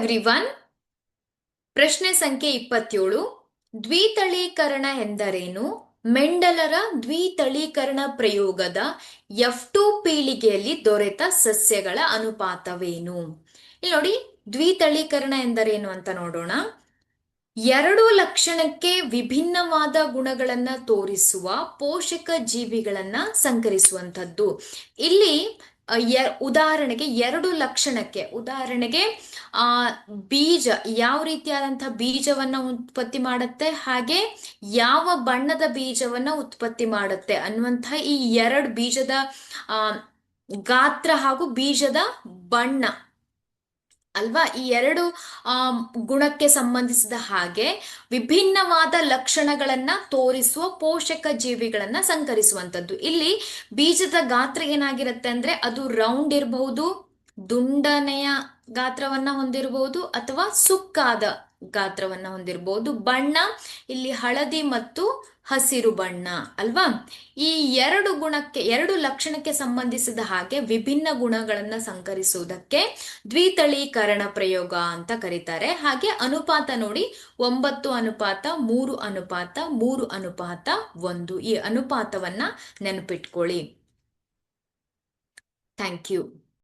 Everyone ಪ್ರಶ್ನೆ ಸಂಖ್ಯೆ ಇಪ್ಪತ್ತೇಳು. ದ್ವಿತಳೀಕರಣ ಎಂದರೇನು? ಮೆಂಡಲರ ದ್ವಿತಳೀಕರಣ ಪ್ರಯೋಗದ ಎಫ್ ಟು ಪೀಳಿಗೆಯಲ್ಲಿ ದೊರೆತ ಸಸ್ಯಗಳ ಅನುಪಾತವೇನು? ಇಲ್ಲಿ ನೋಡಿ, ದ್ವಿತಳೀಕರಣ ಎಂದರೇನು ಅಂತ ನೋಡೋಣ. ಎರಡು ಲಕ್ಷಣಕ್ಕೆ ವಿಭಿನ್ನವಾದ ಗುಣಗಳನ್ನ ತೋರಿಸುವ ಪೋಷಕ ಜೀವಿಗಳನ್ನ ಸಂಕರಿಸುವಂಥದ್ದು. ಇಲ್ಲಿ ಉದಾಹರಣೆಗೆ ಎರಡು ಲಕ್ಷಣಕ್ಕೆ. ಉದಾಹರಣೆಗೆ, ಆ, ಬೀಜ ಯಾವ ರೀತಿಯಾದಂತಹ ಬೀಜವನ್ನ ಉತ್ಪತ್ತಿ ಮಾಡುತ್ತೆ, ಹಾಗೆ ಯಾವ ಬಣ್ಣದ ಬೀಜವನ್ನ ಉತ್ಪತ್ತಿ ಮಾಡುತ್ತೆ ಅನ್ನುವಂತಹ ಈ ಎರಡು ಬೀಜದ ಗಾತ್ರ ಹಾಗೂ ಬೀಜದ ಬಣ್ಣ. ಅಲ್ವಾ? ಈ ಎರಡು ಗುಣಕ್ಕೆ ಸಂಬಂಧಿಸಿದ ಹಾಗೆ ವಿಭಿನ್ನವಾದ ಲಕ್ಷಣಗಳನ್ನ ತೋರಿಸುವ ಪೋಷಕ ಜೀವಿಗಳನ್ನ ಸಂಕರಿಸುವಂತದ್ದು ಇಲ್ಲಿ ಬೀಜದ ಗಾತ್ರ ಏನಾಗಿರುತ್ತೆ ಅಂದ್ರೆ ಅದು ರೌಂಡ್ ಇರಬಹುದು, ದುಂಡನೆಯ ಗಾತ್ರವನ್ನ ಹೊಂದಿರಬಹುದು ಅಥವಾ ಸುಕ್ಕಾದ ಗಾತ್ರವನ್ನ ಹೊಂದಿರಬಹುದು ಬಣ್ಣ, ಇಲ್ಲಿ ಹಳದಿ ಮತ್ತು ಹಸಿರು ಬಣ್ಣ ಅಲ್ವಾ? ಈ ಎರಡು ಗುಣಕ್ಕೆ, ಎರಡು ಲಕ್ಷಣಕ್ಕೆ ಸಂಬಂಧಿಸಿದ ಹಾಗೆ ವಿಭಿನ್ನ ಗುಣಗಳನ್ನ ಸಂಕರಿಸುವುದಕ್ಕೆ ದ್ವಿತಳೀಕರಣ ಪ್ರಯೋಗ ಅಂತ ಕರೀತಾರೆ. ಹಾಗೆ ಅನುಪಾತ ನೋಡಿ, ಒಂಬತ್ತು ಅನುಪಾತ, ಮೂರು ಅನುಪಾತ ಮೂರು ಅನುಪಾತ, ಒಂದು ಈ ಅನುಪಾತವನ್ನ ನೆನಪಿಟ್ಕೊಳ್ಳಿ. Thank you